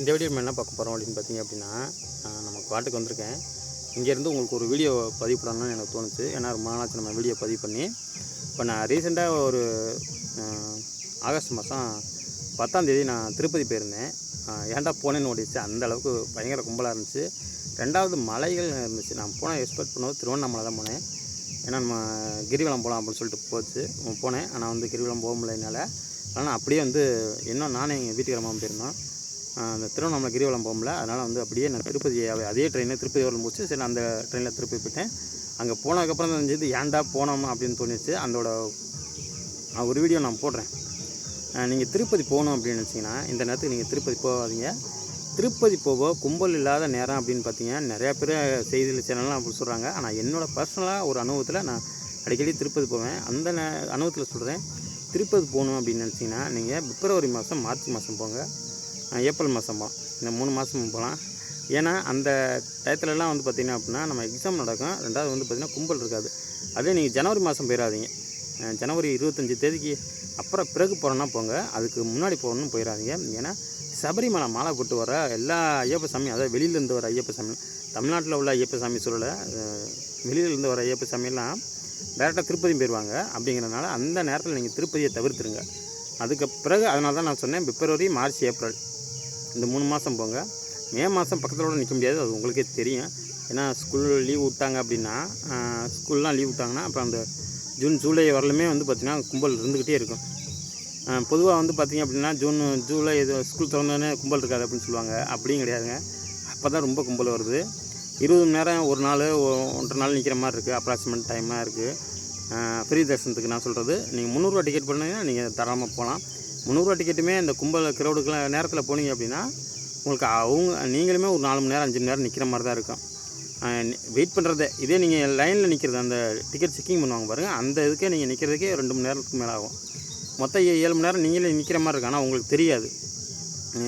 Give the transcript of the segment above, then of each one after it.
இந்த வீடியோ நம்ம என்ன பார்க்க போகிறோம் அப்படின்னு பார்த்தீங்க அப்படின்னா நான் நம்ம காட்டுக்கு வந்திருக்கேன். இங்கேருந்து உங்களுக்கு ஒரு வீடியோ பதிவு பண்ணணும்னு எனக்கு தோணுச்சு. ஏன்னா ரொம்ப நாளாச்சு நம்ம வீடியோ பதிவு பண்ணி. இப்போ நான் ரீசெண்டாக ஒரு ஆகஸ்ட் மாதம் பத்தாந்தேதி நான் திருப்பதி போயிருந்தேன். ஏன்டா போனேன்னு ஓடிச்சு அந்த அளவுக்கு பயங்கர கும்பலாக இருந்துச்சு. ரெண்டாவது மலைகள் இருந்துச்சு. நான் போனால் எக்ஸ்பெக்ட் பண்ணுவது திருவண்ணாமலை தான் போனேன். ஏன்னா நம்ம கிரிவலம் போகலாம் அப்படின்னு சொல்லிட்டு போச்சு. போனேன். ஆனால் வந்து கிரிவலம் போக முடியலனால. ஆனால் அப்படியே வந்து இன்னும் நானே எங்கள் வீட்டுக்காரமாக போயிருந்தோம். அந்த திருவண்ணாமலை கிரிவலம் போகல அதனால் வந்து அப்படியே நான் திருப்பதி அதே ட்ரெயினில் திருப்பதி வரலும் போச்சு சரி நான் அந்த ட்ரெயினில் திருப்பதி போயிட்டேன். அங்கே போனதுக்கப்புறம் தான் தெரிஞ்சது ஏன்டா போனோம் அப்படின்னு தோணிச்சு அதோட ஒரு வீடியோ நான் போடுறேன். நீங்கள் திருப்பதி போகணும் அப்படின்னு நினச்சிங்கன்னா இந்த நேரத்துக்கு நீங்கள் திருப்பதி போகாதீங்க. திருப்பதி போக கும்பல் இல்லாத நேரம் அப்படின்னு பார்த்தீங்கன்னா நிறையா பேர் செய்தியில் சேனல்லாம் அப்படி சொல்கிறாங்க ஆனால் என்னோடய பர்சனலாக ஒரு அனுபவத்தில் நான் அடிக்கடி திருப்பதி போவேன். அந்த நே அனுபவத்தில் சொல்கிறேன் திருப்பதி போகணும் அப்படின்னு நினச்சிங்கன்னா நீங்கள் பிப்ரவரி மாதம் மார்ச் மாதம் போங்க. ஏப்ரல் மாதம் போகலாம் இந்த மூணு மாதம் போகலாம். ஏன்னா அந்த டயத்துலலாம் வந்து பார்த்திங்கன்னா அப்படின்னா நம்ம எக்ஸாம் நடக்கும். ரெண்டாவது வந்து பார்த்திங்கன்னா கும்பல் இருக்காது. அதே நீங்கள் ஜனவரி மாதம் போயிடாதீங்க ஜனவரி இருபத்தஞ்சி தேதிக்கு அப்புறம் பிறகு போகிறோன்னா போங்க. அதுக்கு முன்னாடி போகணும்னு போயிடாதீங்க ஏன்னா சபரிமலை மாலை போட்டு வர எல்லா ஐயப்ப சாமி அதாவது வெளியிலேருந்து வர ஐயப்ப சாமி தமிழ்நாட்டில் உள்ள ஐயப்ப சாமி சொல்லலை வெளியிலேருந்து வர ஐயப்ப சாமியெல்லாம் டேரெக்டாக திருப்பதியும் போயிடுவாங்க அப்படிங்கிறனால அந்த நேரத்தில் நீங்கள் திருப்பதியை தவிர்த்துருங்க. அதுக்கு பிறகு அதனால தான் நான் சொன்னேன் பிப்ரவரி மார்ச் ஏப்ரல். இந்த மூணு மாதம் போங்க. மே மாதம் பக்கத்தோடு நிற்க முடியாது. அது உங்களுக்கே தெரியும். ஏன்னா ஸ்கூல் லீவ் விட்டாங்க அப்படின்னா ஸ்கூல்லாம் லீவ் விட்டாங்கன்னா அப்புறம் அந்த ஜூன் ஜூலை வரலுமே வந்து பார்த்திங்கன்னா கும்பல் இருந்துக்கிட்டே இருக்கும். பொதுவாக வந்து பார்த்திங்க அப்படின்னா ஜூன் ஜூலை இது ஸ்கூல் திறந்தோடனே கும்பல் இருக்காது அப்படின்னு சொல்லுவாங்க. அப்படியும் கிடையாதுங்க. அப்போ தான் ரொம்ப கும்பல் வருது. இருபது மணி நேரம் ஒரு நாள் ஒ- ஒன்றரை நாள் நிற்கிற மாதிரி இருக்குது அப்ராக்சிமேட் டைமாக இருக்குது ஃப்ரீ தரிசனத்துக்கு நான் சொல்கிறது நீங்கள் முந்நூறுரூவா டிக்கெட் பண்ணிங்கன்னா நீங்கள் தராமல் போகலாம். முந்நூறுரூவா டிக்கெட்டுமே இந்த கும்பல் க்ரௌடுக்குலாம் நேரத்தில் போனீங்க அப்படின்னா உங்களுக்கு அவங்க நீங்களுமே ஒரு நாலு மணி நேரம் அஞ்சு மணி நேரம் நிற்கிற மாதிரி தான் இருக்கும். வெயிட் பண்ணுறதே இதே நீங்கள் லைனில் நிற்கிறது அந்த டிக்கெட் செக்கிங் பண்ணுவாங்க பாருங்கள் அந்த இதுக்கே நீங்கள் நிற்கிறதுக்கே ரெண்டு மணி நேரத்துக்கு மேலே ஆகும். மொத்தம் ஏ- ஏழு மணி நேரம் நீங்களே நிற்கிற மாதிரி இருக்கும் ஆனால் உங்களுக்கு தெரியாது.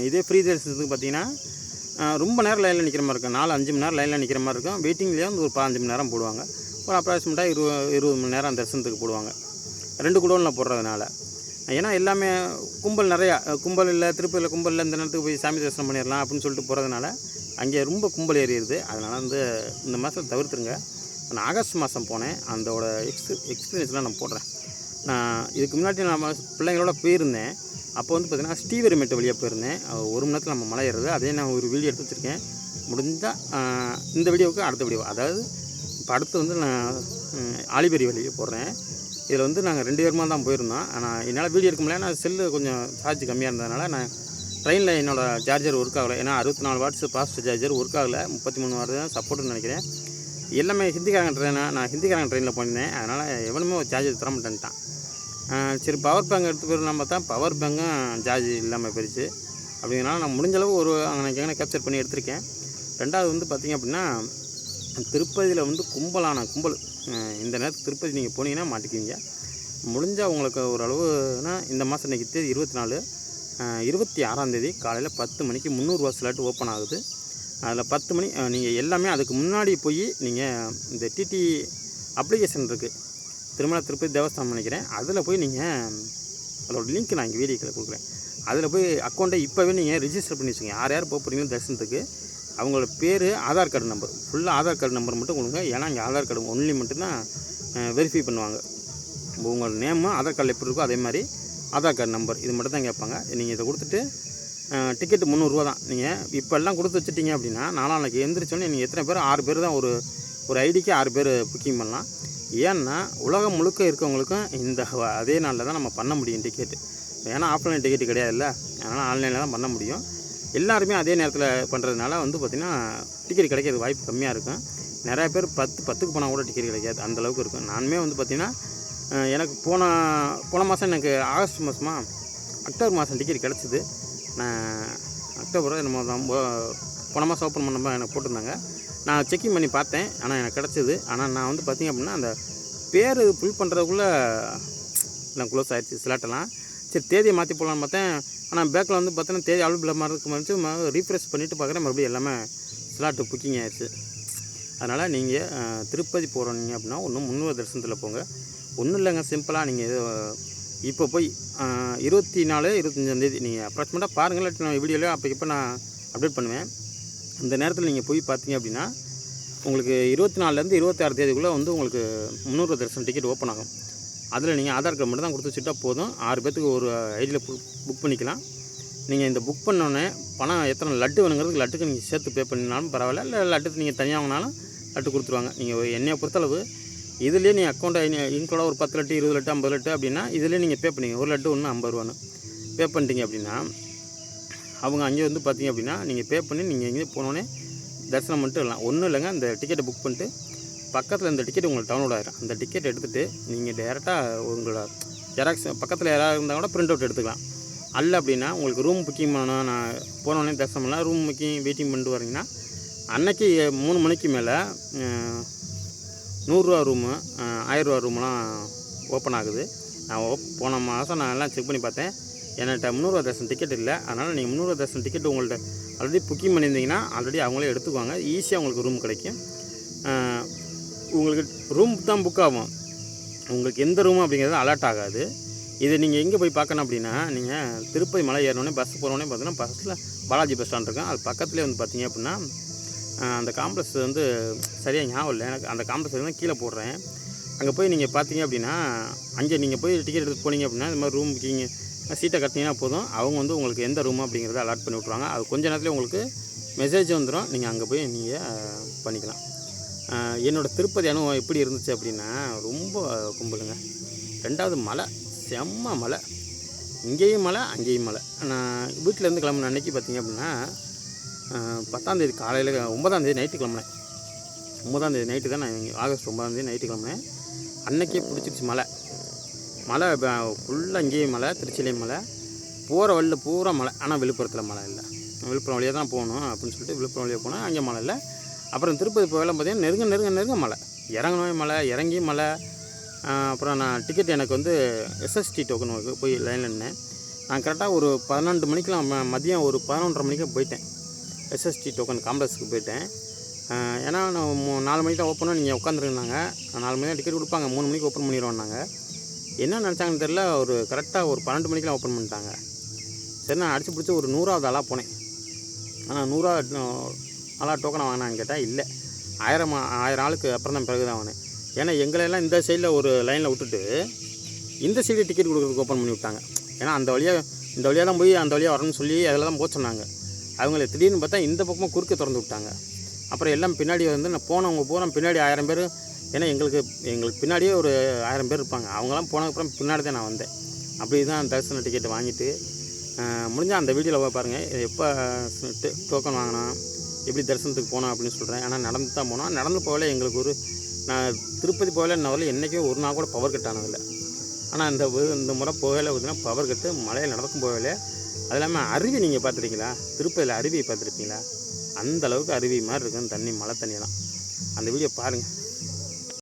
இதே ஃப்ரீ தரிசனத்துக்கு பார்த்தீங்கன்னா ரொம்ப நேரம் லைனில் நிற்கிற மாதிரி இருக்கும் நாலு அஞ்சு மணி நேரம் லைனில் நிற்கிற மாதிரி இருக்கும். வெயிட்டிங்லேயே வந்து ஒரு பதினஞ்சு மணி நேரம் போடுவாங்க. ஒரு அப்ராக்சிமேட்டாக இருபது இருபது மணி நேரம் தரிசனத்துக்கு போடுவாங்க. ரெண்டு குடோனில் போடுறதுனால. ஏன்னா எல்லாமே கும்பல் நிறையா கும்பல் இல்லை திருப்பதியில் கும்பல் இல்லை இந்த நேரத்துக்கு போய் சாமி தரிசனம் பண்ணிடலாம் அப்படின்னு சொல்லிட்டு போகிறதுனால அங்கே ரொம்ப கும்பல் ஏறிடுது அதனால் வந்து இந்த மாதம் தவிர்த்துருங்க. நான் ஆகஸ்ட் மாதம் போனேன். அதோட எக்ஸ் எக்ஸ்பீரியன்ஸ்லாம் நான் போடுறேன். நான் இதுக்கு முன்னாடி நான் பிள்ளைங்களோட போயிருந்தேன். அப்போ வந்து பார்த்தீங்கன்னா ஸ்ரீவெரிமேட்டு வழியாக போயிருந்தேன். ஒரு மணி நேரத்தில் நம்ம மலை ஏறுறது. அதே நான் ஒரு வீடியோ எடுத்து வச்சுருக்கேன். முடிஞ்சால் இந்த வீடியோவுக்கு அடுத்த வீடியோ. அதாவது இப்போ அடுத்து வந்து நான் ம், ஆலிபெரி வழியை போடுறேன் இதில் வந்து நாங்கள் ரெண்டு பேருமா தான் போயிருந்தோம். ஆனால் என்னால் வீடியோ எடுக்க முடியல. நான் செல்லு கொஞ்சம் சார்ஜ் கம்மியாக இருந்ததுனால நான் ட்ரெயினில் என்னோடய சார்ஜர் ஒர்க் ஆகலை. ஏன்னா அறுபத்தி நாலு வாட்ஸ் ஃபாஸ்ட் சார்ஜர் ஒர்க் ஆகலை. முப்பத்தி மூணு வாட் தான் சப்போர்ட்னு நினைக்கிறேன். எல்லாமே ஹிந்திக்காரங்க ட்ரெயினா நான் ஹிந்திக்காரங்க ட்ரெயினில் போயிருந்தேன். அதனால் எவனுமே ஒரு சார்ஜர் தர மாட்டேன்ட்டான். சரி பவர் பேங்க் எடுத்து போயிருந்தோம் பார்த்தா பவர் பேங்கும் சார்ஜ் இல்லாமல் போயிடுச்சு அப்படிங்கிறனால நான் முடிஞ்சளவு ஒரு அங்கே எங்கே கேப்சர் பண்ணி எடுத்திருக்கேன். ரெண்டாவது வந்து பார்த்திங்க அப்படின்னா திருப்பதியில் வந்து கும்பலான கும்பல். இந்த நேரத்துக்கு திருப்பதி நீங்கள் போனீங்கன்னா மாட்டிக்குவீங்க முடிஞ்சால் உங்களுக்கு ஓரளவுனா இந்த மாதம் இன்றைக்கி தேதி இருபத்தி நாலு இருபத்தி ஆறாந்தேதி காலையில் பத்து மணிக்கு முந்நூறுரூவா ஸ்லாட் ஓப்பன் ஆகுது. அதில் பத்து மணி நீங்கள் எல்லாமே அதுக்கு முன்னாடி போய் நீங்கள் இந்த டிடி அப்ளிகேஷன் இருக்குது திருமலா திருப்பதி தேவஸ்தானம் நினைக்கிறேன். அதில் போய் நீங்கள் அதோட லிங்க் நான் இங்கே வீடியோக்கில் கொடுக்குறேன். அதில் போய் அக்கௌண்ட்டை இப்போவே நீங்கள் ரிஜிஸ்டர் பண்ணி வச்சுங்க யார் யார் போக போகிறீங்களோ தரிசனத்துக்கு. அவங்களோட பேர் ஆதார் கார்டு நம்பர் ஃபுல்லாக ஆதார் கார்டு நம்பர் மட்டும் கொடுங்க. ஏன்னா இங்கே ஆதார் கார்டு ஒன்லி மட்டும்தான் வெரிஃபை பண்ணுவாங்க. உங்களோட நேமும் ஆதார் கார்டில் எப்படி இருக்கோ அதே மாதிரி ஆதார் கார்டு நம்பர் இது மட்டும் தான் கேட்பாங்க. நீங்கள் இதை கொடுத்துட்டு டிக்கெட்டு முந்நூறுரூவா தான். நீங்கள் இப்போ எல்லாம் கொடுத்து வச்சுட்டீங்க அப்படின்னா நாளான்னைக்கு எந்திரிச்சோன்னே நீங்கள் எத்தனை பேர்? ஆறு பேர் தான் ஒரு ஒரு ஐடிக்கு ஆறு பேர் புக்கிங் பண்ணலாம். ஏன்னா உலகம் முழுக்க இருக்கவங்களுக்கும் இந்த அதே நாளில் தான் நம்ம பண்ண முடியும் டிக்கெட்டு ஏன்னா ஆஃப்லைன் டிக்கெட்டு கிடையாதுல்ல. அதனால் ஆன்லைனில் தான் பண்ண முடியும். எல்லாருமே அதே நேரத்தில் பண்ணுறதுனால வந்து பார்த்திங்கன்னா டிக்கெட் கிடைக்கிறது வாய்ப்பு கம்மியாக இருக்கும். நிறையா பேர் பத்து பத்துக்கு போனால் கூட டிக்கெட் கிடைக்காது. அந்தளவுக்கு இருக்கும். நானுமே வந்து பார்த்திங்கன்னா எனக்கு போன போன மாதம் எனக்கு ஆகஸ்ட் மாதமா அக்டோபர் மாதம் டிக்கெட் கிடச்சிது. நான் அக்டோபர் நம்ம ரொம்ப போன மாதம் ஓப்பன் பண்ணப்போ எனக்கு போட்டிருந்தாங்க. நான் செக்கிங் பண்ணி பார்த்தேன். ஆனால் எனக்கு கிடச்சிது. ஆனால் நான் வந்து பார்த்திங்க அப்படின்னா அந்த பேர் ஃபில் பண்ணுறதுக்குள்ளே எல்லாம் க்ளோஸ் ஆயிடுச்சு ஸ்லாட்டெல்லாம் சரி தேதியை மாற்றி போகலான்னு பார்த்தேன். ஆனால் பேக்கில் வந்து பார்த்தீங்கன்னா தேதி அவைலபிள் மாதிரி இருக்க மாதிரி ரீஃப்ரெஷ் பண்ணிவிட்டு பார்க்குறேன் மறுபடியும் எல்லாமே ஸ்லாட்டு புக்கிங் ஆயிடுச்சு அதனால் நீங்கள் திருப்பதி போகிறீங்க அப்படின்னா ஒன்றும் முன்னூறு தரிசனத்தில் போங்க. ஒன்றும் இல்லைங்க சிம்பிளாக நீங்கள் இப்போ போய் இருபத்தி நாலு இருபத்தஞ்சாந்தேதி நீங்கள் அப்ராக்சிமேட்டாக பாருங்கள் இல்லாட்டி நான் வீடியோவில் அப்போ இப்போ நான் அப்டேட் பண்ணுவேன். இந்த நேரத்தில் நீங்கள் போய் பார்த்தீங்க அப்படின்னா உங்களுக்கு இருபத்தி நாலுலேருந்து இருபத்தாறு தேதிக்குள்ளே வந்து உங்களுக்கு முந்நூறு தரிசனம் டிக்கெட் ஓப்பன் ஆகும். அதில் நீங்கள் ஆதார் கார்டு மட்டும் தான் கொடுத்து வச்சுட்டா போதும். ஆறு பேத்துக்கு ஒரு ஐடியில் புக் பண்ணிக்கலாம். நீங்கள் இந்த புக் பண்ணோன்னே பணம் எத்தனை லட்டு வேணுங்கிறது லட்டுக்கு நீங்கள் சேர்த்து பே பண்ணினாலும் பரவாயில்ல. இல்லை லட்டுக்கு நீங்கள் தனியாக வாங்கினாலும் லட்டு கொடுத்துருவாங்க. நீங்கள் என்னையை பொறுத்தளவு இதுலேயே நீங்கள் அக்கௌண்ட் இன்க்ளூட ஒரு பத்து லட்டு இருபது லட்டு ஐம்பது லட்டு அப்படின்னா இதுலேயே நீங்கள் பே பண்ணிங்க. ஒரு லட்டு ஒன்று ஐம்பது ரூபான்னு. பே பண்ணிட்டீங்க அப்படின்னா அவங்க அங்கே வந்து பார்த்தீங்க அப்படின்னா நீங்கள் பே பண்ணி நீங்கள் எங்கேயும் போனோடனே தரிசனம் மட்டும் இல்லை ஒன்றும் இல்லைங்க. அந்த டிக்கெட்டை புக் பண்ணிட்டு பக்கத்தில் இந்த டிக்கெட் உங்களுக்கு டவுன்லோட் ஆகிடும் அந்த டிக்கெட் எடுத்துகிட்டு நீங்கள் டேரெக்டாக உங்களோட ஜெராக்ஸ் பக்கத்தில் யாராவது இருந்தால் கூட பிரிண்ட் அவுட் எடுத்துக்கலாம். அல்ல அப்படின்னா உங்களுக்கு ரூம் புக்கிங் பண்ணணும் நான் போனோடனே தரிசனம் பண்ணலாம். ரூம் புக்கிங் வெயிட்டிங் பண்ணிட்டு வரீங்கன்னா அன்னைக்கு மூணு மணிக்கு மேலே நூறுரூவா ரூமு ஆயிரரூவா ரூம்லாம் ஓப்பன் ஆகுது. நான் ஓப் போன மாதம் நான் எல்லாம் செக் பண்ணி பார்த்தேன். என்கிட்ட முந்நூறுவா தர்சன் டிக்கெட் இல்லை. அதனால் நீங்கள் முந்நூறுவா தர்சன் டிக்கெட் உங்கள்கிட்ட ஆல்ரெடி புக்கிங் பண்ணியிருந்தீங்கன்னா ஆல்ரெடி அவங்களே எடுத்துக்குவாங்க. ஈஸியாக உங்களுக்கு ரூம் கிடைக்கும். உங்களுக்கு ரூம் தான் புக் ஆகும். உங்களுக்கு எந்த ரூம் அப்படிங்கிறது அலர்ட் ஆகாது. இது நீங்கள் எங்கே போய் பார்க்கணும் அப்படின்னா நீங்கள் திருப்பதி மலை ஏறினோடனே பஸ் போகிறோடனே பார்த்தீங்கன்னா பஸ்ஸில் பாலாஜி பஸ் ஸ்டாண்ட் இருக்கும். அது பக்கத்துலேயே வந்து பார்த்தீங்க அப்படின்னா அந்த காம்ப்ளெக்ஸ் வந்து சரியாக ஞாபகம் இல்லை. எனக்கு அந்த காம்ப்ளெக்ஸ் வந்து கீழே போடுறேன். அங்கே போய் நீங்கள் பார்த்தீங்க அப்படின்னா அங்கே நீங்கள் போய் டிக்கெட் எடுத்து போனீங்க அப்படின்னா இந்த மாதிரி ரூம் புக்கிங் சீட்டை கட்டினீங்கன்னா போதும். அவங்க வந்து உங்களுக்கு எந்த ரூம் அப்படிங்கிறத அலாட் பண்ணி விட்ருவாங்க அது கொஞ்ச நேரத்தில் உங்களுக்கு மெசேஜ் வந்துடும் நீங்கள் அங்கே போய் நீங்கள் பண்ணிக்கலாம். என்னோடய என்னோட திருப்பதி அனுபவம் எப்படி இருந்துச்சு அப்படின்னா ரொம்ப கும்பலுங்க. ரெண்டாவது மலை செம்ம மலை. இங்கேயும் மலை அங்கேயும் மலை. நான் வீட்டிலேருந்து கிளம்புன அன்னைக்கு பார்த்திங்க அப்படின்னா பத்தாம்தேதி பத்தாந்தேதி காலையில் ஒன்பதாந்தேதி நைட்டு கிளம்புனேன். ஒன்பதாந்தேதி நைட்டு தான் நான் ஆகஸ்ட் ஒன்பதாந்தேதி நைட்டு கிளம்புனேன். அன்னைக்கே பிடிச்சிருச்சு மலை. மலை ஃபுல்லாக இங்கேயும் மலை திருச்சியிலையும் மலை. போகிற வழியில் பூரா மலை. ஆனால் விழுப்புரத்தில் மழை இல்லை. விழுப்புரம் வழியாக தான் போகணும் அப்படின்னு சொல்லிட்டு விழுப்புரம் வழியாக போனேன். அங்கே மழை இல்லை. அப்புறம் திருப்பதி போகலாம் பார்த்தீங்கன்னா நெருங்க நெருங்க நெருங்க மலை இறங்கணும் மலை இறங்கி மலை அப்புறம் நான் டிக்கெட் எனக்கு வந்து எஸ்எஸ்டி டோக்கன் போய் லைனில் நின்னேன். நான் கரெக்டாக ஒரு பதினெண்டு மணிக்கெலாம் ம- மதியம் ஒரு பதினொன்றரை மணிக்கு போயிட்டேன். எஸ்எஸ்டி டோக்கன் காம்ப்ளெக்ஸுக்கு போயிட்டேன். ஏன்னா நான் மூ- நாலு மணிக்கு தான் ஓப்பன் நீங்கள் உட்காந்துருந்தாங்க நாலு மணி டிக்கெட் கொடுப்பாங்க. மூணு மணிக்கு ஓப்பன் பண்ணிடுவோம்னாங்க என்ன நினச்சாங்கன்னு தெரில ஒரு கரெக்டாக ஒரு பன்னெண்டு மணிக்கெலாம் ஓப்பன் பண்ணிட்டாங்க. சரி நான் அடிச்சு பிடிச்சி ஒரு நூறாவது ஆளாக போனேன். ஆனால் நூறாவது ஆளாக டோக்கனை வாங்கினான்னு கேட்டால் இல்லை. ஆயிரம் ஆயிரம் ஆளுக்கு அப்புறம் தான் பிறகு தான் வாங்கினேன். ஏன்னா எங்களெல்லாம் இந்த சைடில் ஒரு லைனில் விட்டுட்டு இந்த சைடு டிக்கெட் கொடுக்குறதுக்கு ஓப்பன் பண்ணி விட்டாங்க. ஏன்னா அந்த வழியாக இந்த வழியாக தான் போய் அந்த வழியாக வரணும்னு சொல்லி அதில் தான் போக சொன்னாங்க. அவங்கள திடீர்னு பார்த்தா இந்த பக்கமாக குறுக்க திறந்து விட்டாங்க. அப்புறம் எல்லாம் பின்னாடி வந்து நான் போனவங்க பூரா பின்னாடி ஆயிரம் பேர் ஏன்னா எங்களுக்கு எங்களுக்கு பின்னாடியே ஒரு ஆயிரம் பேர் இருப்பாங்க. அவங்களாம் போனதுக்கப்புறம் பின்னாடி தான் நான் வந்தேன். அப்படி தான் தரிசன டிக்கெட் வாங்கிட்டு முடிஞ்சால் அந்த வீடியோவில் போய் பாருங்கள் எப்போ டோக்கன் வாங்கினோம் எப்படி தரிசனத்துக்கு போனோம் அப்படின்னு சொல்கிறேன் ஆனால் நடந்து தான் போனோம் நடந்து போகல எங்களுக்கு ஒரு நான் திருப்பதி போகல இன்ன என்றைக்கும் ஒரு நாள் கூட பவர் கட் ஆனதில்லை. ஆனால் இந்த இந்த முறை போகல பார்த்தீங்கன்னா பவர் கட்டு மலையில் நடக்கும் போகல. அது இல்லாமல் அருவி நீங்கள் பார்த்துருக்கீங்களா? திருப்பதியில் அருவி பார்த்துருப்பீங்களா? அந்த அளவுக்கு அருவி மாதிரி இருக்கும் தண்ணி மழை தண்ணியெல்லாம். அந்த வீடியோ பாருங்கள்